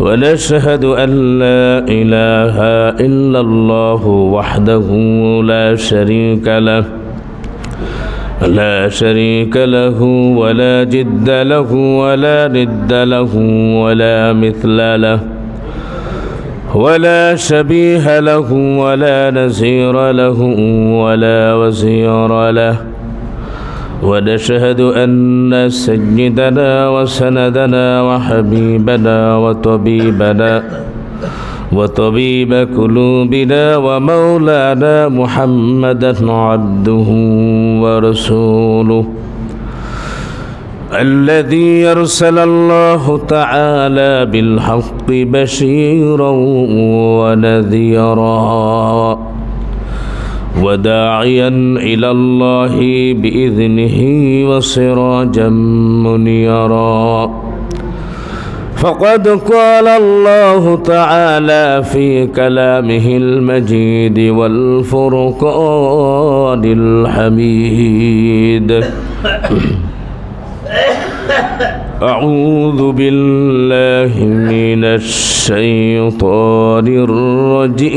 ونشهد أن لا إله إلا الله وحده لا شريك له لا شريك له ولا جد له ولا ند له ولا مثل له ولا شبيه له ولا نزير له ولا وزير له. ونشهد أن سيدنا وسندنا وحبيبنا وطبيبنا وطبيب قلوبنا ومولانا محمدا عبده ورسوله الذي يرسل الله تعالى بالحق بشيرا ونذيرا وداعيا إلى الله بإذنه وسراجا منيرا. فقد قال الله تعالى في كلامه المجيد والفرقان الحميد. أعوذ بالله من الشيطان الرجيم.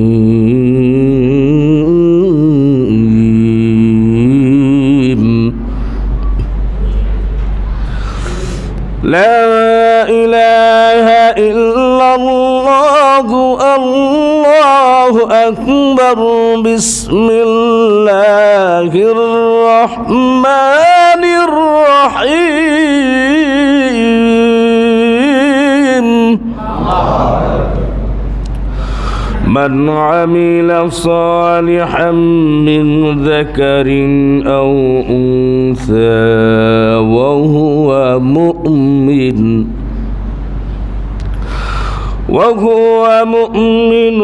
عمل صالحا من ذكر أو أنثى وهو مؤمن. وهو مؤمن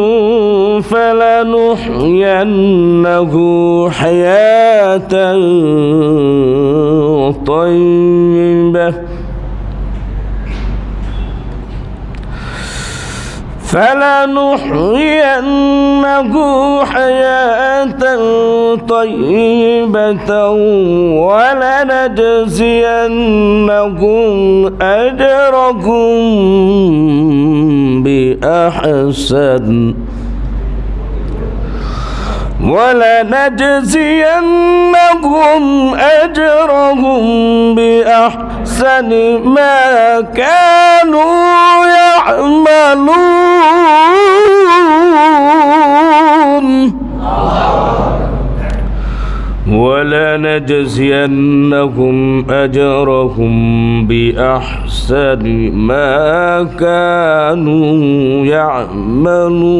فلنحيينه حياة طيبة. فلنحيينه حياة طيبة ولنجزينهم أجرهم بأحسن ولنجزينهم أجرهم بأحسن ما كانوا يعملون. ولنجزينهم أجرهم بأحسن ما كانوا يعملون.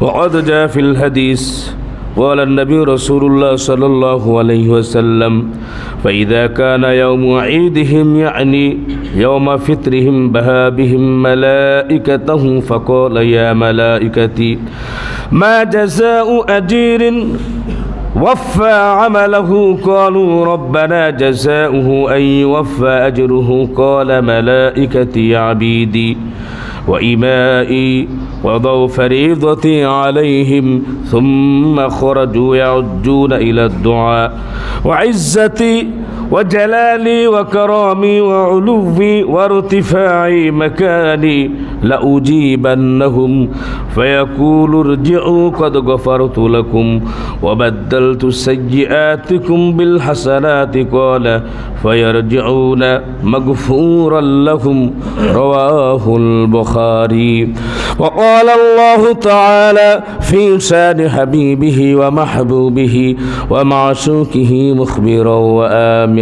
وقد جاء في الحديث قال النبي رسول الله صلى الله عليه وسلم فإذا كان يوم عيدهم يعني يوم فطرهم بها بهم ملائكتهم فقال يا ملائكتي ما جزاء أجير وفى عمله؟ قالوا ربنا جزاؤه أن يوفى أجره. قال ملائكتي عبيدي وإمائي وضوا فريضتي عليهم ثم خرجوا يعجون إلى الدعاء. وعزتي وجلالي وكرامي وعلوي وارتفاع مكاني لأجيبنهم فيقول ارجعوا قد غفرت لكم وبدلت سيئاتكم بالحسنات قال فيرجعون مغفورا لهم رواه البخاري وقال الله تعالى في شان حبيبه ومحبوبه ومعشوقه مخبرا وآمرا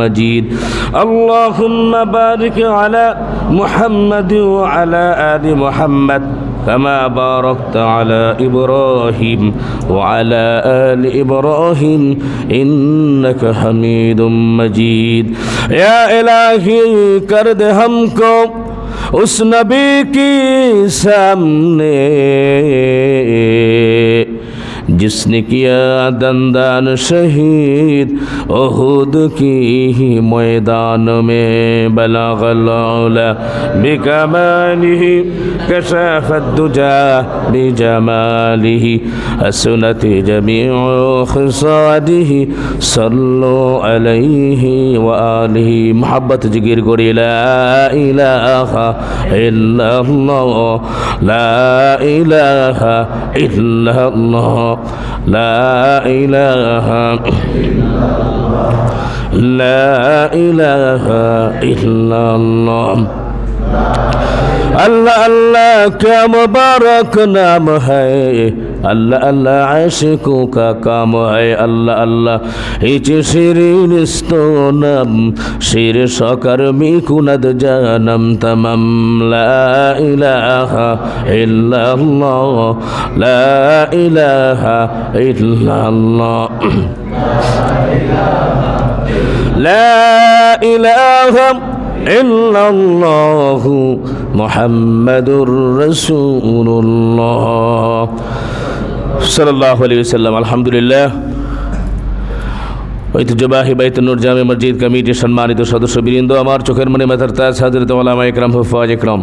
مجيد اللهم بارك على محمد وعلى آل محمد كما باركت على إبراهيم وعلى آل إبراهيم إنك حميد مجيد يا إلهي کرد ہم کو اس نبی کی سامنے जिसने किया दंदान शहीद ओहद की ही मैदान में बलागला बिकमाली कशफुजा बिजमाली हसनत जमी खसादी सल्लो अलैहि व आलिहि मोहब्बत जिकिर करी ला इलाहा इल्लल्लाह ला इलाहा इल्लल्लाह لا إله لا إله إلا الله. الله الله كم باركنا مهيه আল্লাহ আল্লাহ আয়সে কোকা কাম আয় আল্লাহ। আল্লাহ ইচে শিরিন স্তোনাম, শির সকার মিকুনাদ জানাম তামাম লা ইলাহা ইল্লাল্লাহ, লা ইলাহা ইল্লাল্লাহ। লা ইলাহা ইল্লাল্লাহু মুহাম্মাদুর রাসূলুল্লাহ। সাল্লাহ আলী সাল্লাম আলহামদুলিল্লাহ। ঐতিহ্যবাহী নূর জামে মসজিদ কমিটির সম্মানিত সদস্যবৃন্দ, আমার চোখের মনে মেথার তাজ হাজরত ওলামা একরাম হুফাজ একরম।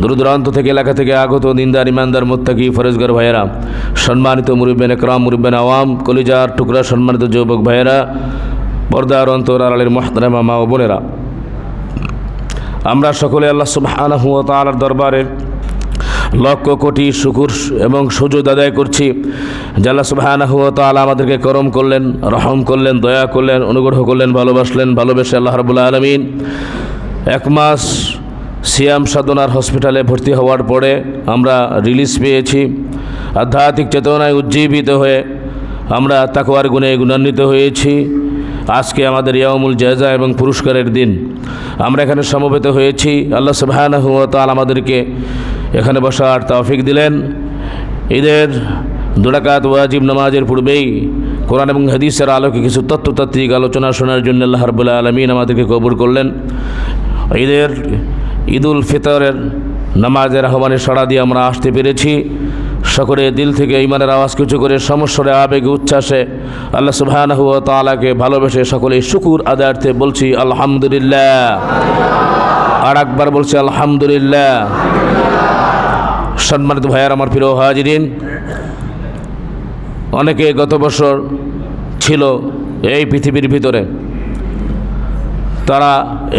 দূর দূরান্ত থেকে এলাকা থেকে আগত দিনদার, ইমানদার, মোত্তাকি, ফরেজগর ভাইয়েরা, সম্মানিত মুরুব্বেন একরাম, মুরুব্বেন আওয়াম, কলিজার টুকরা সম্মানিত যুবক ভাইয়েরা, পর্দার অন্তর আলের মহাতারামা মা ও বোনেরা। আমরা সকলে আল্লাহ সুবাহ দরবারে লক্ষ কোটি শুকুর এবং সুযোগ আদায় করছি। জাল্লা তাআলা আমাদেরকে করম করলেন, রহম করলেন, দয়া করলেন, অনুগ্রহ করলেন, ভালোবাসলেন, ভালোবেসে আল্লাহ রাব্বুল আলামিন এক মাস সিয়াম সাধনার হসপিটালে ভর্তি হওয়ার পরে আমরা রিলিজ পেয়েছি। আধ্যাত্মিক চেতনায় উজ্জীবিত হয়ে আমরা তাকওয়ার গুণে গুণান্বিত হয়েছি। আজকে আমাদের ইয়ামুল জায়জা এবং পুরস্কারের দিন। আমরা এখানে সমবেত হয়েছি। আল্লাহ তাআলা আমাদেরকে এখানে বসার তৌফিক দিলেন। ঈদের দুরাকাত ওয়াজিব নামাজের পূর্বেই কোরআন এবং হাদিসের আলোকে কিছু তত্ত্বতাত্ত্বিক আলোচনা শোনার জন্য আল্লাহ রাব্বুল আলমিন আমাদেরকে কবুল করলেন। ঈদের ঈদুল ফিতরের নামাজের আহ্বানে সাড়া দিয়ে আমরা আসতে পেরেছি। সকলে দিল থেকে ইমানের আওয়াজ কিছু করে সমস্যরে আবেগে উচ্ছ্বাসে আল্লাহ সুবহানাহু ওয়া তাআলাকে ভালোবেসে সকলে শুকুর আদায়ার্থে বলছি, আলহামদুলিল্লাহ। আর একবার বলছি, আলহামদুলিল্লাহ। সম্মানিত ভাইয়ার, আমার প্রিয় হাজিরিন, অনেকে গত বছর ছিল এই পৃথিবীর ভিতরে, তারা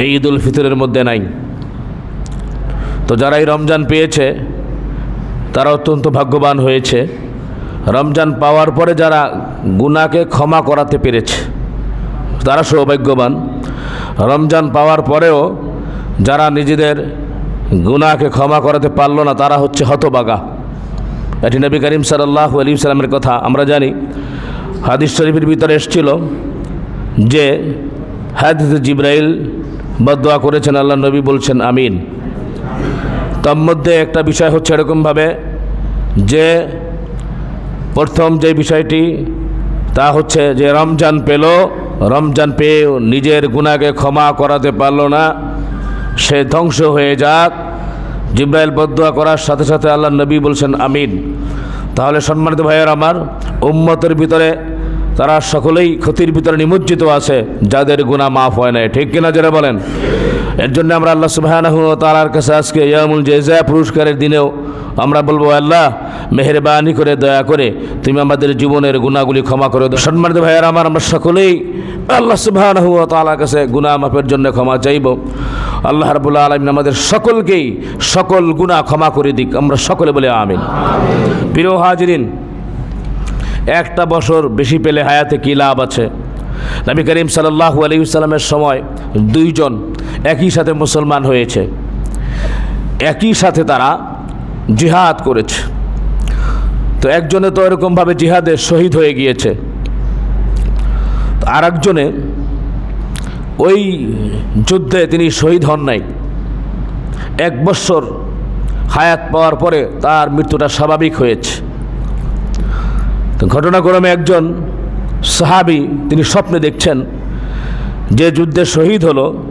এই ঈদুল ফিতরের মধ্যে নাই। তো যারা এই রমজান পেয়েছে, তারা অত্যন্ত ভাগ্যবান হয়েছে। রমজান পাওয়ার পরে যারা গুনাকে ক্ষমা করাতে পেরেছে, তারা সৌভাগ্যবান। রমজান পাওয়ার পরেও যারা নিজেদের গুনাকে ক্ষমা করাতে পারল না, তারা হচ্ছে হতবাগা। এটি নবী করিম সাল্লাহ আলী সাল্লামের কথা। আমরা জানি, হাদিস শরীফের ভিতরে এসেছিল যে হাদিস জিব্রাইল বদোয়া করেছেন, আল্লাহ নবী বলছেন, আমিন। তার মধ্যে একটা বিষয় হচ্ছে এরকমভাবে যে প্রথম যে বিষয়টি, তা হচ্ছে যে রমজান পেল, রমজান পেয়ে নিজের গুণাকে ক্ষমা করাতে পারল না। সে ধ্বংস হয়ে যাক। জিব্রাইল বদুয়া করার সাথে সাথে আল্লাহ নবী বলছেন, আমিন। তাহলে সম্মানিত ভাইয়ের আমার, উম্মতের ভিতরে তারা সকলেই ক্ষতির ভিতরে নিমজ্জিত আছে, যাদের গুণা মাফ হয় নাই। ঠিক কিনা যারা বলেন? এর জন্য আমরা আল্লাহ সুবাহানাহু তালার কাছে আজকে ইয়ামুল জেজা পুরস্কারের দিনেও আমরা বলব আল্লাহ, মেহরবানি করে, দয়া করে তুমি আমাদের জীবনের গুণাগুলি ক্ষমা করে দাও। সম্মানিত ভাইয়ার আমার, আমরা সকলেই আল্লাহ সুবাহানাহু তালার কাছে গুণা মাফের জন্য ক্ষমা চাইব। আল্লাহ রাবুল্লাহ আলমিন আমাদের সকলকেই সকল গুণা ক্ষমা করে দিক। আমরা সকলে বলে আমিন। প্রিয় হাজরিন, একটা বছর বেশি পেলে হায়াতে কী লাভ আছে? নবী করিম সাল্লাহ আলিউসাল্লামের সময় দুইজন একই সাথে মুসলমান হয়েছে। একই সাথে তারা জিহাদ করেছে। তো একজনে তো এরকমভাবে জিহাদে শহীদ হয়ে গিয়েছে। আর একজনে ওই যুদ্ধে তিনি শহীদ হন নাই। এক বৎসর হায়াত পাওয়ার পরে তার মৃত্যুটা স্বাভাবিক হয়েছে। তো ঘটনাক্রমে একজন সাহাবি তিনি স্বপ্নে দেখছেন যে যুদ্ধে শহীদ হলো,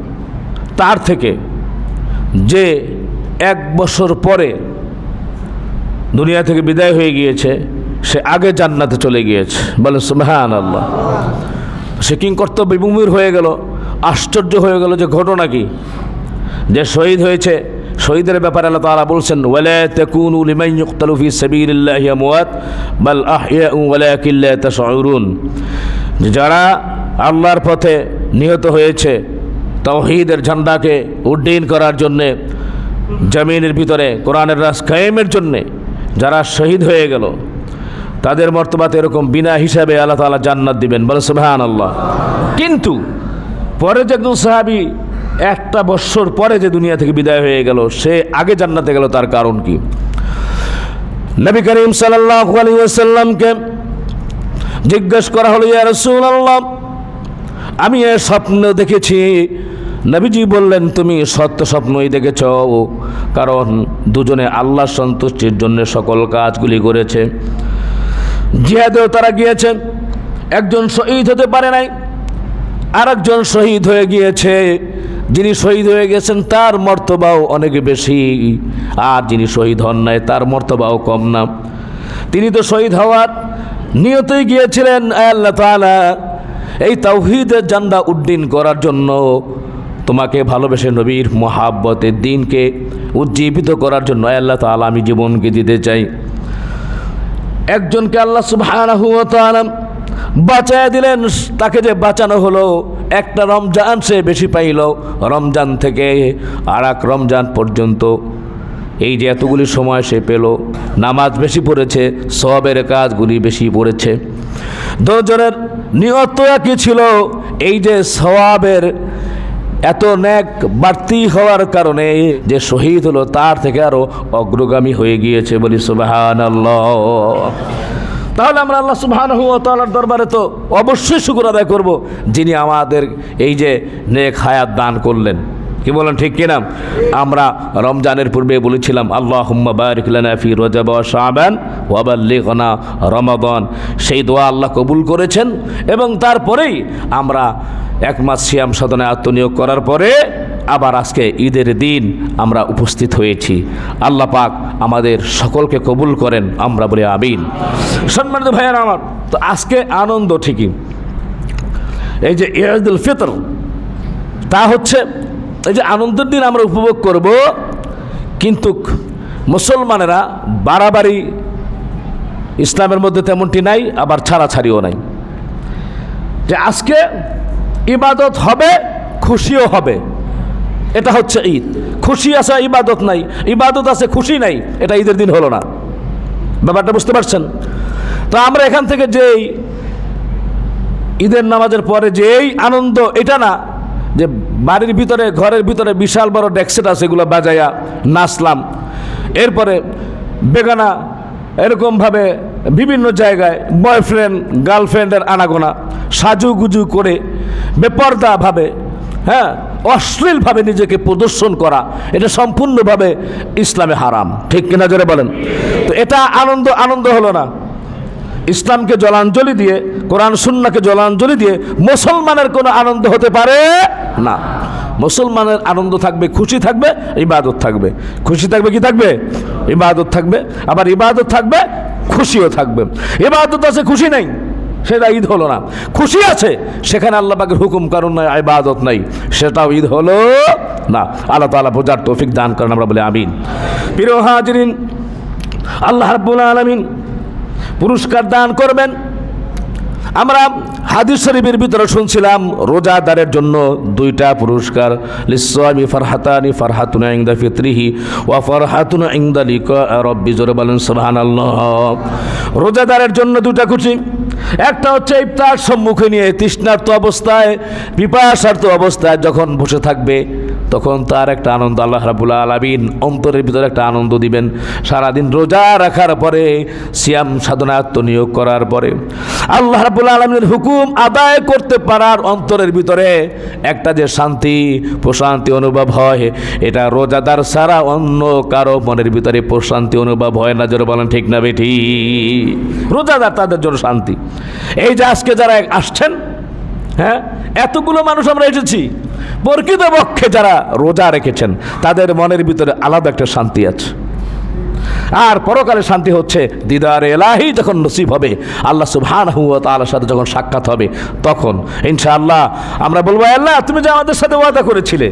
তার থেকে যে এক বছর পরে দুনিয়া থেকে বিদায় হয়ে গিয়েছে, সে আগে জান্নাতে চলে গিয়েছে। বলে সুমহান আল্লাহ সে কিং কর্তব্য বিমুর হয়ে গেল? আশ্চর্য হয়ে গেল যে ঘটনা কি? যে শহীদ হয়েছে শহীদের ব্যাপারে আল্লাহ তাআলা বলছেন, ওয়ালা তাকুনু লিমান ইউকতালু বাল আহইয়াউ যারা আল্লাহর পথে নিহত হয়েছে, তাওহীদের ঝান্ডাকে উড্ডীন করার জন্যে, জমিনের ভিতরে কোরআনের রাস কায়েমের জন্যে যারা শহীদ হয়ে গেল, তাদের মর্তবাতে এরকম বিনা হিসাবে আল্লাহ তাআলা জান্নাত দিবেন। বলে সুবহান আল্লাহ কিন্তু পরে যে একজন সাহাবি একটা বৎসর পরে যে দুনিয়া থেকে বিদায় হয়ে গেল, সে আগে জান্নাতে গেল, তার কারণ কি? নবী করিম ওয়াসাল্লামকে জিজ্ঞেস করা হলো, ইয়া রাসূলুল্লাহ, আমি এ স্বপ্ন দেখেছি। নবীজি বললেন, তুমি সত্য স্বপ্নই দেখেছ, কারণ দুজনে আল্লাহ সন্তুষ্টির জন্য সকল কাজগুলি করেছে। জিহাদেও তারা গিয়েছে, একজন শহীদ হতে পারে নাই, আরেকজন শহীদ হয়ে গিয়েছে। যিনি শহীদ হয়ে গেছেন, তার মর্তবাও অনেক বেশি। আর যিনি শহীদ হন নাই, তার মর্তবাও কম না। তিনি তো শহীদ হওয়ার নিয়তই গিয়েছিলেন, আল্লাহ তাআলা এই তাওহীদের জান্ডা উড্ডীন করার জন্য তোমাকে ভালোবেসে নবীর মহাব্বতের দিনকে উজ্জীবিত করার জন্য আল্লাহ তাআলা, আমি জীবনকে দিতে চাই। একজনকে আল্লাহ তাআলা বাঁচায় দিলেন, তাকে যে বাঁচানো হলো, একটা রমজান সে বেশি পাইল। রমজান থেকে আর এক রমজান পর্যন্ত এই যে এতগুলি সময় সে পেল, নামাজ বেশি পড়েছে সবের কাজগুলি বেশি পড়েছে। দুজনের নিয়ত একই ছিল, এই যে সওয়াবের এত ন্যাক বাড়তি হওয়ার কারণে যে শহীদ হলো, তার থেকে আরও অগ্রগামী হয়ে গিয়েছে বলি সুবাহান তাহলে আমরা আল্লাহ সুবহানাহু ওয়া তাআলার দরবারে তো অবশ্যই শুকর আদায় করব, যিনি আমাদের এই যে নেক হায়াত দান করলেন। কি বলেন, ঠিক কিনা? আমরা রমজানের পূর্বে বলেছিলাম আল্লাহ হুম্মা বারিক লানা ফি রজব ওয়া শাবান ওয়া বাল্লিগনা রমাদান। সেই দোয়া আল্লাহ কবুল করেছেন এবং তারপরেই আমরা এক মাস সিয়াম সাধনে আত্মনিয়োগ করার পরে আবার আজকে ঈদের দিন আমরা উপস্থিত হয়েছি। আল্লাহ পাক আমাদের সকলকে কবুল করেন, আমরা বলি আমিন। সম্মানিত ভাইয়ার আমার, তো আজকে আনন্দ ঠিকই। এই যে ঈদুল ফিতর, তা হচ্ছে এই যে আনন্দের দিন আমরা উপভোগ করব, কিন্তু মুসলমানেরা বাড়াবাড়ি ইসলামের মধ্যে তেমনটি নাই, আবার ছাড়াছাড়িও নাই। যে আজকে ইবাদত হবে, খুশিও হবে। এটা হচ্ছে ঈদ। খুশি আছে, ইবাদত নাই। ইবাদত আছে, খুশি নাই, এটা ঈদের দিন হলো না। ব্যাপারটা বুঝতে পারছেন? তো আমরা এখান থেকে যেই ঈদের নামাজের পরে যেই আনন্দ, এটা না যে বাড়ির ভিতরে, ঘরের ভিতরে বিশাল বড় ডেক্সেট আছে, এগুলো বাজাইয়া নাচলাম। এরপরে বেগানা, এরকমভাবে বিভিন্ন জায়গায় বয়ফ্রেন্ড, গার্লফ্রেন্ডের আনাগোনা, সাজুগুজু করে, বেপর্দাভাবে হ্যাঁ অশ্লীলভাবে নিজেকে প্রদর্শন করা, এটা সম্পূর্ণভাবে ইসলামে হারাম। ঠিক কিনা জোরে বলেন? তো এটা আনন্দ আনন্দ হলো না। ইসলামকে জলাঞ্জলি দিয়ে, কোরআন সুন্নাকে জলাঞ্জলি দিয়ে মুসলমানের কোনো আনন্দ হতে পারে না। মুসলমানের আনন্দ থাকবে, খুশি থাকবে, ইবাদত থাকবে। খুশি থাকবে কি থাকবে? ইবাদত থাকবে। আবার ইবাদত থাকবে, খুশিও থাকবে। ইবাদত আছে, খুশি নেই। সেটা ঈদ হলো না। খুশি আছে? সেখানে আল্লাহ পাকের হুকুম কারণ নয় ইবাদত নাই। সেটাও ঈদ হলো না। আল্লাহ তালা বোঝার তৌফিক দান করেন, আমরা বলে আমিন। প্রিয় হাজরিন, আল্লাহ রাব্বুল আলামিন পুরস্কার দান করবেন। আমরা হাদিস শরীফের ভিতরে শুনছিলাম, রোজাদারের জন্য দুইটা পুরস্কার। লিসামি ফারহাতানি ফারহাতুন ইনদা ফিতরিহি ওয়া ফারহাতুন ইনদা লিকা রব্বি জোরে বলেন, সুবহানাল্লাহ। রোজাদারের জন্য দুটা খুশি। একটা হচ্ছে ইফতার সম্মুখে নিয়ে তৃষ্ণার্ত অবস্থায় পিপাসার্থ অবস্থায় যখন বসে থাকবে তখন তার একটা আনন্দ আল্লাহ রাবুল আলমিন অন্তরের ভিতরে একটা আনন্দ দিবেন। সারাদিন রোজা রাখার পরে, সিয়াম সাধনাত্ম নিয়োগ করার পরে। আল্লাহ রাবুল আলমীর হুকুম আদায় করতে পারার অন্তরের ভিতরে একটা যে শান্তি, প্রশান্তি অনুভব হয়, এটা রোজাদার সারা অন্য কারও মনের ভিতরে প্রশান্তি অনুভব হয় না। জোরে বলেন, ঠিক না বেঠি? রোজাদার তাদের জন্য শান্তি। এই যে আজকে যারা আসছেন হ্যাঁ এতগুলো মানুষ আমরা এসেছি প্রকৃতপক্ষে যারা রোজা রেখেছেন, তাদের মনের ভিতরে আলাদা একটা শান্তি আছে। আর পরকালে শান্তি হচ্ছে দিদার এলাহি যখন নসিব হবে, আল্লাহ সুবহান তাআলার সাথে যখন সাক্ষাৎ হবে, তখন ইনশাআল্লাহ আমরা বলব আল্লাহ, তুমি যে আমাদের সাথে ওয়াদা করেছিলে।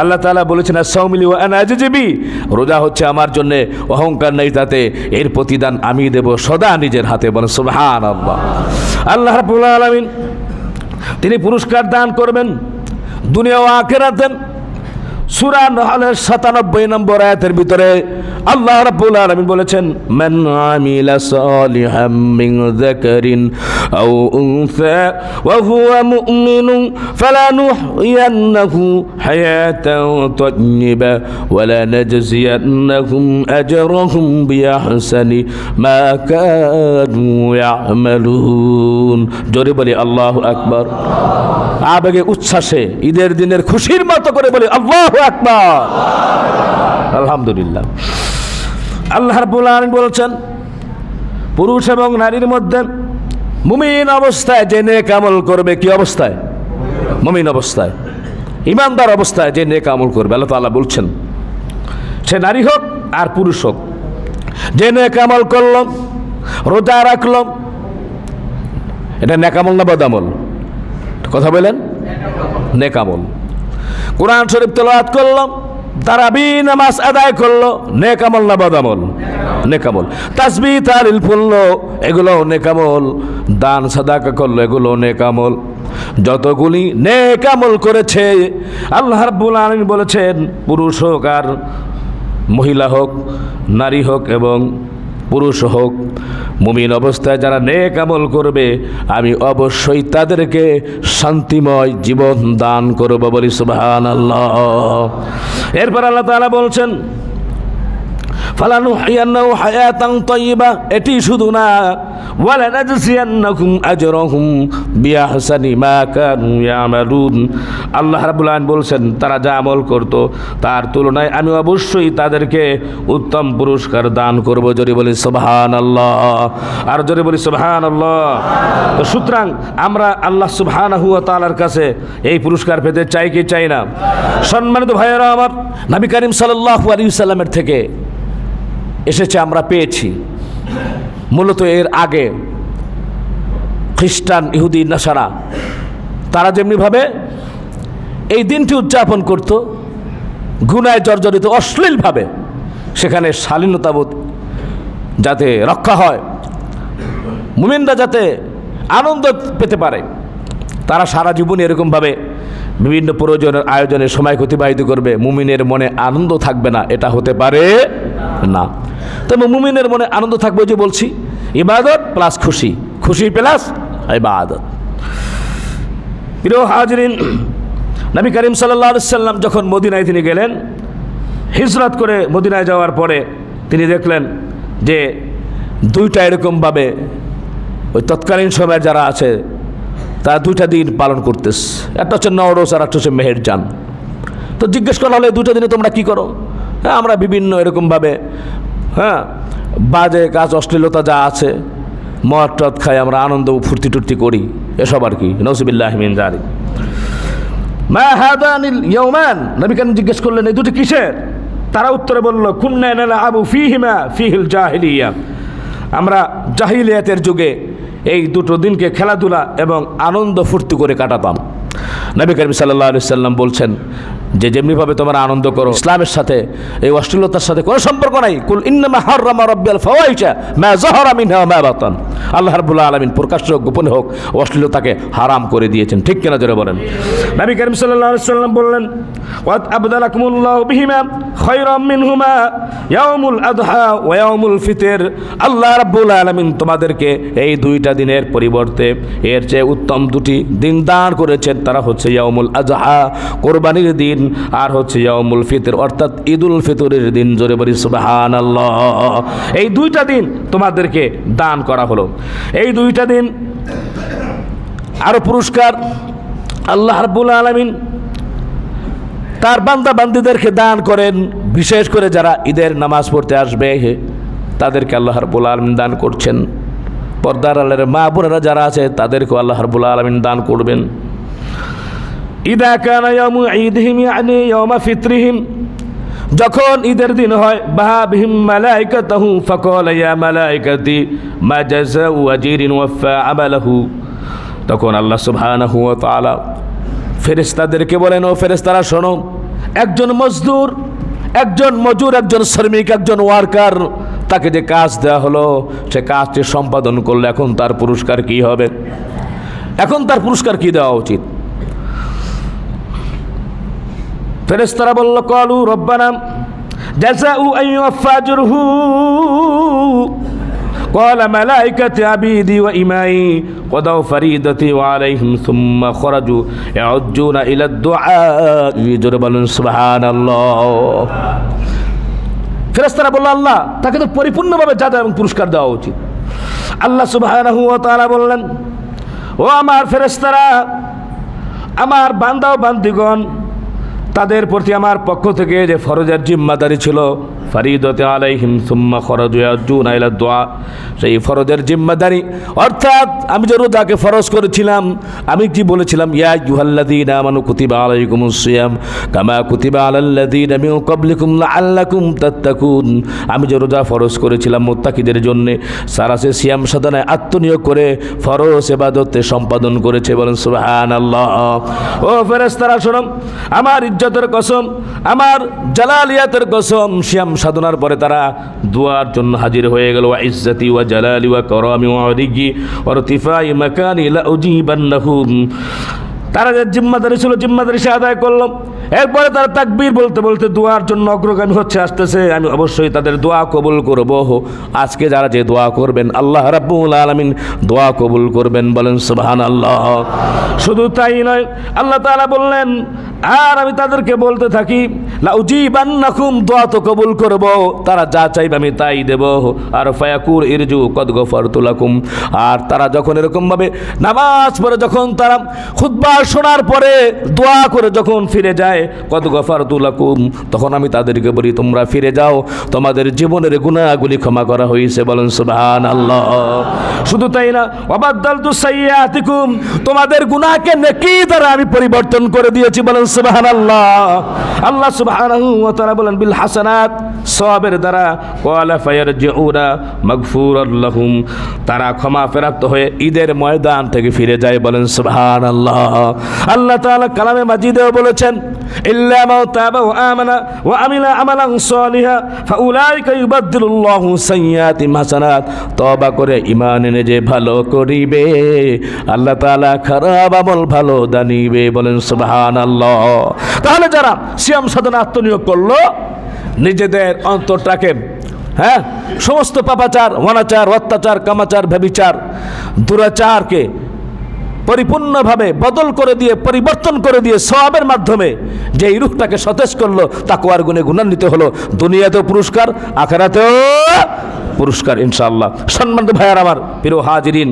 আল্লাহ তালা বলেছেন সৌমিলি ও রোজা হচ্ছে আমার জন্য অহংকার নেই তাতে, এর প্রতিদান আমি দেব সদা নিজের হাতে বলে সুবহান আল্লাহ আল্লাহ আলামিন, তিনি পুরস্কার দান করবেন দুনিয়া ও আখেরাতেন। সূরা নহলের 97 নম্বর আয়াতের ভিতরে আল্লাহ রাব্বুল আলামিন বলেছেন, মান আমিলা সালিহাম মিন যাকারিন আও উনসা ওয়া হুয়া মুমিনুন ফালানুহইয়ান্নাহু হায়াতান তাইয়্যিবা ওয়া লানাজজিয়ান্নাহুম আজরাহুম বিআহসানি মা কানু ইয়ামালুন। জোরে বলি, আল্লাহু আকবার। আবেগে উচ্ছ্বাসে ঈদের দিনের খুশির মতো করে বলি, আল্লাহু আলহামদুলিল্লাহ। আল্লাহ রাব্বুল বলছেন, পুরুষ এবং নারীর মধ্যে মুমিন অবস্থায় যে নেক আমল করবে কি অবস্থায়? মুমিন অবস্থায়। ইমানদার অবস্থায় যে নেক আমল করবে, আল্লাহ তাআলা বলছেন, সে নারী হোক আর পুরুষ হোক, যে নেক আমল করল, রোজা রাখল, এটা নেকামল না বদামল কথা বলেন? নেকামল কোরআন শরীফ তেলাওয়াত করলাম তারাবি নামাজ আদায় করল, নেকামল না বদামল? নেকামল। তাসবি তালিল পড়ল এগুলো নেকামল। দান, সাদাকা করল এগুলো নেকামল। যতগুলি নেকামল করেছে, আল্লাহ রাব্বুল আলামিন বলেছেন, পুরুষ হোক আর মহিলা হোক, নারী হোক এবং পুরুষ হোক, মুমিন অবস্থায় যারা নেক আমল করবে, আমি অবশ্যই তাদেরকে শান্তিময় জীবন দান করব বলি সুবাহ আল্লাহ এরপর আল্লাহ তাআলা বলছেন ফালানু হায়ান্নাহু হায়াতান তাইয়্যিবা এটি শুধু না ওয়ালা নাজসিয়ান্নাকুম আজরাহুম বিআহসানি মা কানু ইয়ামালুন। আল্লাহ রাব্বুল আলামিন বলছেন, তারা যা আমল করত তার তুলনায় আমি অবশ্যই তাদেরকে উত্তম পুরস্কার দান করব। যদি বলি সুবহানাল্লাহ। আর যদি বলি সুবহানাল্লাহ। সুতরাং আমরা আল্লাহ সুবহানাহু ওয়া তাআলার কাছে এই পুরস্কার পেতে চাই কি চাই না? সম্মানিত ভাইয়েরা আমার, নবী করিম সাল্লাল্লাহু আলাইহি সাল্লামের থেকে এসেছে, আমরা পেয়েছি। মূলত এর আগে খ্রিস্টান, ইহুদি, নাসারা, তারা যেমনিভাবে এই দিনটি উদযাপন করত, গুনায় জর্জরিত, অশ্লীলভাবে, সেখানে শালীনতাবোধ যাতে রক্ষা হয়, মুমিনরা যাতে আনন্দ পেতে পারে, তারা সারা জীবন এরকমভাবে বিভিন্ন প্রয়োজনের আয়োজনে সময় অতিবাহিত করবে। মুমিনের মনে আনন্দ থাকবে না, এটা হতে পারে না। তবে মুমিনের মনে আনন্দ থাকবে যে বলছি, ইবাদত প্লাস খুশি। খুশি প্লাস ইবাদত। প্রিয় হাজরিন, নবী করিম সাল্লাহ সাল্লাম যখন মদিনায় তিনি গেলেন, হিজরত করে মদিনায় যাওয়ার পরে তিনি দেখলেন যে দুইটা এরকমভাবে ওই তৎকালীন সময়ের যারা আছে তারা দুইটা দিন পালন করতেস। একটা হচ্ছে নওরোজ আর একটা হচ্ছে মেহেরজান। তো জিজ্ঞেস করা হলে দুটো দিনে তোমরা কি করো? হ্যাঁ আমরা বিভিন্ন এরকমভাবে হ্যাঁ বাজে কাজ, অশ্লীলতা যা আছে মদ টদ খাই, আমরা আনন্দ ফুর্তি টুর্তি করি, এসব আর কি। নসিবিল্লাহমিন জারি মা হাদানিল ইয়ৌমান নবী কেন জিজ্ঞেস করলেন, এই দুটি কিসের? তারা উত্তরে বলল, কুন্না আবু ফিহিমা ফিহিল জাহিলিয়া। আমরা জাহিলিয়াতের যুগে এই দুটো দিনকে খেলাধুলা এবং আনন্দ ফুর্তি করে কাটাতাম। নবী করিম সাল্লাহ সাল্লাম বলছেন যে যেমনিভাবে তোমরা আনন্দ করো, ইসলামের সাথে, এই অশ্লীলতার সাথে কোনো সম্পর্ক নাই। কুল ইন্নামা হাররামা রাব্বিয়াল ফাওয়াইশা মা যাহারা মিনহা মা বাতান। আল্লাহ রাব্বুল আলামিন প্রকাশ্য গোপনে হোক, অশ্লীলতাকে হারাম করে দিয়েছেন। ঠিক কিনা জোরে বলেন? নবী করিম সাল্লাল্লাহু আলাইহি সাল্লাম বললেন ওয়াত আবদালাকুমুল্লাহু বিহিমা খায়রাম মিনহুমা ইয়াউমুল আদহা ওয়া ইয়াউমুল ফিতর। আল্লাহ রাব্বুল আলামিন তোমাদেরকে এই দুইটা দিনের পরিবর্তে এর চেয়ে উত্তম দুটি দিন দান করেছেন। তারা হচ্ছে ইয়াউমুল আজহা কোরবানির দিন আর হচ্ছে ইয়াউমুল ফিতর, অর্থাৎ ঈদুল ফিতরের দিন। জোরে বলি, সুবহানাল্লাহ। এই দুইটা দিন তোমাদেরকে দান করা হলো। এই দুইটা দিন আরও পুরস্কার আল্লাহ রাব্বুল আলামিন তার বান্দা বান্দিদেরকে দান করেন, বিশেষ করে যারা ঈদের নামাজ পড়তে আসবে তাদেরকে আল্লাহ রাব্বুল আলামিন দান করছেন। পর্দার আলের মা বোনেরা যারা আছে, তাদেরকেও আল্লাহ রাব্বুল আলামিন দান করবেন। ইদা কানা ইয়ামু ঈদহিম, ইয়ানি ইয়ামা ফিতরিহিম। যখন ঈদের দিন হয় বাহাবিহিম মালাইকাতাহু, ফাকাল ইয়া মালাইকাতি, মা জাযাউ আজিরিন ওয়াফা আমালাহু। তখন আল্লাহ সুবহানাহু ওয়া তাআলা ফেরেশতাদেরকে বলেন, ও ফেরেশতারা, শোনো, একজন মজদুর, একজন মজুর, একজন শ্রমিক, একজন ওয়ার্কার, তাকে যে কাজ দেওয়া হলো, সে কাজটি সম্পাদন করলে এখন তার পুরস্কার কি হবে? এখন তার পুরস্কার কি দেওয়া উচিত? ফেরেস্তারা বলল কলু রব্বানা জাযাউ আইয়ুফাজুরহু قال ملائكة عبيدي وإمائي قضوا فريدتي وعليهم ثم خرجوا يعجون إلى الدعاء جربل سبحان الله ফেরেস্তারা বলল আল্লাহ তাকে তো পরিপূর্ণভাবে যাদা এবং পুরস্কার দেওয়া উচিত আল্লাহ সুবহানাহু ওয়া তাআলা বললেন ও আমার ফেরেস্তারা আমার বান্দা ও বান্দিগণ তাদের প্রতি আমার পক্ষ থেকে যে ফরজের জিম্মাদারি ছিল ফারিদতে আলাইহিম সুম্মা খরজুন আইলা দোয়া সেই ফরজের জিম্মাদারি। অর্থাৎ আমি যে রোজাকে ফরজ করেছিলাম, আমি কি বলেছিলাম? ইয়া জুহাল্লাদিন আমানু কুতিবা আলাইকুম সিয়াম, কামা কুতিবা আলাল্লাদিন আমি কবলিকুম আল্লাকুম তাত্তাকুন। আমি যে রোজা ফরজ করেছিলাম মোত্তাকিদের জন্য, সারা সে সিয়াম সাধনায় আত্মনিয়োগ করে ফরজ এবাদতে সম্পাদন করেছে বলেন সুবহান আল্লাহ ও ফেরেস্তারা শোনো, আমার ইজ্জতের কসম, আমার জালালিয়াতের কসম শ্যাম সাধনার পরে তারা দুয়ার জন্য হাজির হয়ে গেল। ওয়া ইজ্জতি ওয়া জালালি ওয়া করমি ওয়া রিগি ওয়া রতিফাই মাকানি লা উজিবান্নাহুম তারা যে জিম্মাদারি ছিল, জিম্মাদারি সে আদায় করলাম এরপরে তারা তাকবীর বলতে বলতে দোয়ার জন্য অগ্রগামী হচ্ছে, আসতেছে। আমি অবশ্যই তাদের দোয়া কবুল করব। আজকে যারা যে দোয়া করবেন, আল্লাহ রাব্বুল আলামিন দোয়া কবুল করবেন, বলেন সুবহান আল্লাহ শুধু তাই নয়, আল্লাহ তাআলা বললেন, আর আমি তাদেরকে বলতে থাকি, লাউজিবান্নাকুম, দোয়া তো কবুল করব। তারা যা চাইবে আমি তাই দেব। আর ফায়াকুর ইরজু, কদ গফারতু লাকুম। আর তারা যখন এরকমভাবে নামাজ পড়ে, যখন তারা খুতবা শোনার পরে দোয়া করে যখন ফিরে যায় কত গফার তুলাকুম তখন আমি তাদেরকে বলি, তোমরা ফিরে যাও, তোমাদের জীবনের গুণাগুলি ক্ষমা করা হয়েছে বলেন সুবহান আল্লাহ শুধু তাই না অবাদ্দাল তু সাইয়াতিকুম তোমাদের গুণাকে নেকি দ্বারা আমি পরিবর্তন করে দিয়েছি, বলেন সুবহান আল্লাহ আল্লাহ তাআলা বলেন, বিল হাসানাত সওয়াবের দ্বারা ওয়ালা ফায়ারজিউনা মাগফুরাল লাহুম তারা ক্ষমা ফেরাত হয়ে ঈদের ময়দান থেকে ফিরে যায়, বলেন সুবহান আল্লাহ তাআলা কালামে মাজিদেও বলেছেন, ইল্লা মাও তাবা ওয়া আমানা ওয়া আমিলা আমালান সালিহা, ফাউলাইকা ইউবাদদিলুল্লাহু সাইয়্যাতিহিম হাসানাত। তওবা করে ঈমান এনে যে ভালো করিবে, আল্লাহ তাআলা খারাপ আমল ভালো দানিবে বলেন, সুবহানাল্লাহ। তাহলে যারা সিয়াম সাধনা আত্মনিয়োগ করল, নিজেদের অন্তরটাকে হ্যাঁ সমস্ত পাপাচার, অনাচার, অত্যাচার, কামাচার ব্যবিচার দুরাচারকে পরিপূর্ণভাবে বদল করে দিয়ে, পরিবর্তন করে দিয়ে সবাবের মাধ্যমে যে এই রূপটাকে সতেজ করল তাকুয়ার গুণে গুণান্বিত হলো। দুনিয়াতেও পুরস্কার, আখেরাতেও পুরস্কার, ইনশাআল্লাহ। সম্মানিত ভাইয়ার আমার প্রিয় হাজিরিন,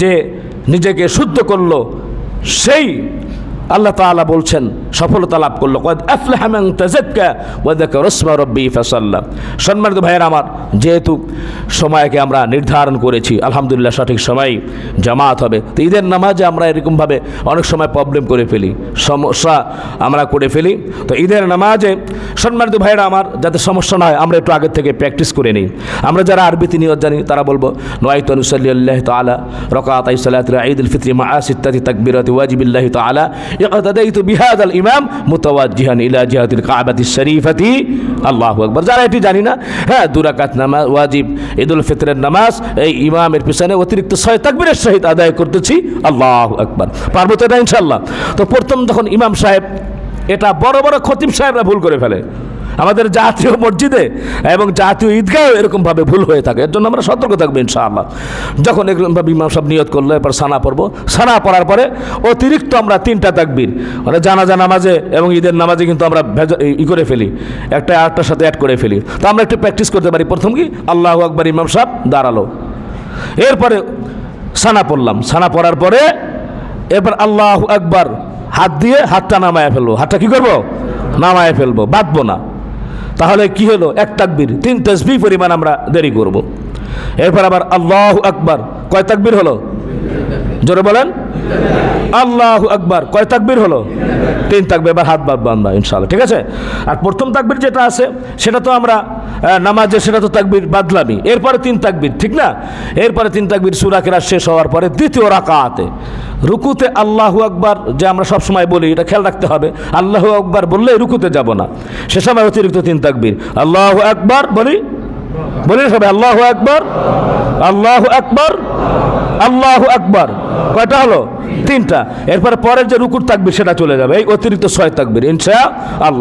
যে নিজেকে শুদ্ধ করল, সেই আল্লাহ তাআলা বলছেন, সফলতা লাভ করল। মান সম্মানিত ভাইয়েরা আমার, যেহেতু সময়কে আমরা নির্ধারণ করেছি, আলহামদুলিল্লাহ সঠিক সময় জামাত হবে, তো ঈদের নামাজে আমরা এরকমভাবে অনেক সময় প্রবলেম করে ফেলি, সমস্যা আমরা করে ফেলি। তো ঈদের নামাজে, সম্মানিত ভাইয়েরা আমার, যাতে সমস্যা না হয়, আমরা একটু আগের থেকে প্র্যাকটিস করে নিই। আমরা যারা আরবিতে নিয়ত জানি, তারা বলব নয়তো নুসাল্লি আল্লাহ তালা রকাত সালাতুল ঈদ ফিত্রি মা সিত্তাতি তাকবিরাত ওয়াজিবিল্লাহি তাআলা ইqtadaytu বিহাদাল ইমাম মুতাওয়াজ্জিহান ইলা জিহাতিল কাবাতিস শরীফাতি আল্লাহু আকবার যারা এটি জানি না হ্যাঁ দুরাকাত নামাজ ওয়াজিব, ঈদুল ফিতরের নামাজ, এই ইমামের পিছনে অতিরিক্ত ছয় তাকবীরের সহিত আদায় করতেছি। আল্লাহু আকবার। পারব তো এটা ইনশাআল্লাহ? তো প্রথম যখন ইমাম সাহেব, এটা বড় বড় খতিব সাহেবরা ভুল করে ফেলে। আমাদের জাতীয় মসজিদে এবং জাতীয় ঈদগাহ এরকমভাবে ভুল হয়ে থাকে। এর জন্য আমরা সতর্ক থাকব ইনশাআল্লাহ। যখন এরকমভাবে ইমাম সব নিয়ত করল এরপর সানা পড়ব। সানা পড়ার পরে অতিরিক্ত আমরা তিনটা তাকবির মানে জানাজা নামাজে এবং ঈদের নামাজে কিন্তু আমরা ই করে ফেলি। একটা আরেকটার সাথে অ্যাড করে ফেলি। তো আমরা একটু প্র্যাকটিস করতে পারি। প্রথম কি? আল্লাহ আকবর ইমাম সাহেব দাঁড়াল। এরপরে সানা পড়লাম। সানা পড়ার পরে এরপর আল্লাহ আকবার হাত দিয়ে হাতটা নামায় ফেলব। হাতটা কি করব? নামায় ফেলব। বাঁধবো না। তাহলে কি হলো? এক তাকবির, তিন তসবি পরিমাণ আমরা দেরি করব। এরপর আবার আল্লাহ আকবার। কয় তাকবির হলো? জোরে বলেন? আল্লাহ আকবার। কয় তাকবির হলো? তিন তাকবির, এবার হাত বাদ বান্ধা ইনশাআল্লাহ। ঠিক আছে? আর প্রথম তাকবির যেটা আছে, সেটা তো আমরা নামাজে সেটা তো তাকবির বাদলামি। এরপরে তিন তাকবির, ঠিক না? এরপরে তিন তাকবির সুরা কেরা শেষ হওয়ার পরে দ্বিতীয় রাকাতে। রুকুতে আল্লাহু আকবার, যে আমরা সব সময় বলি, এটা খেয়াল রাখতে হবে। আল্লাহু আকবার বললে রুকুতে যাব না। সে সময় অতিরিক্ত তিন তাকবির। আল্লাহু আকবার বলি বলি সবাই আল্লাহ আকবর আল্লাহ আকবর আল্লাহ আকবর। কয়টা হলো? তিনটা। এরপর পরের যে রুকুর তাকবির, সেটা চলে যাবে। এই অতিরিক্ত ছয় তাকবির, ইনশা আল্লাহ।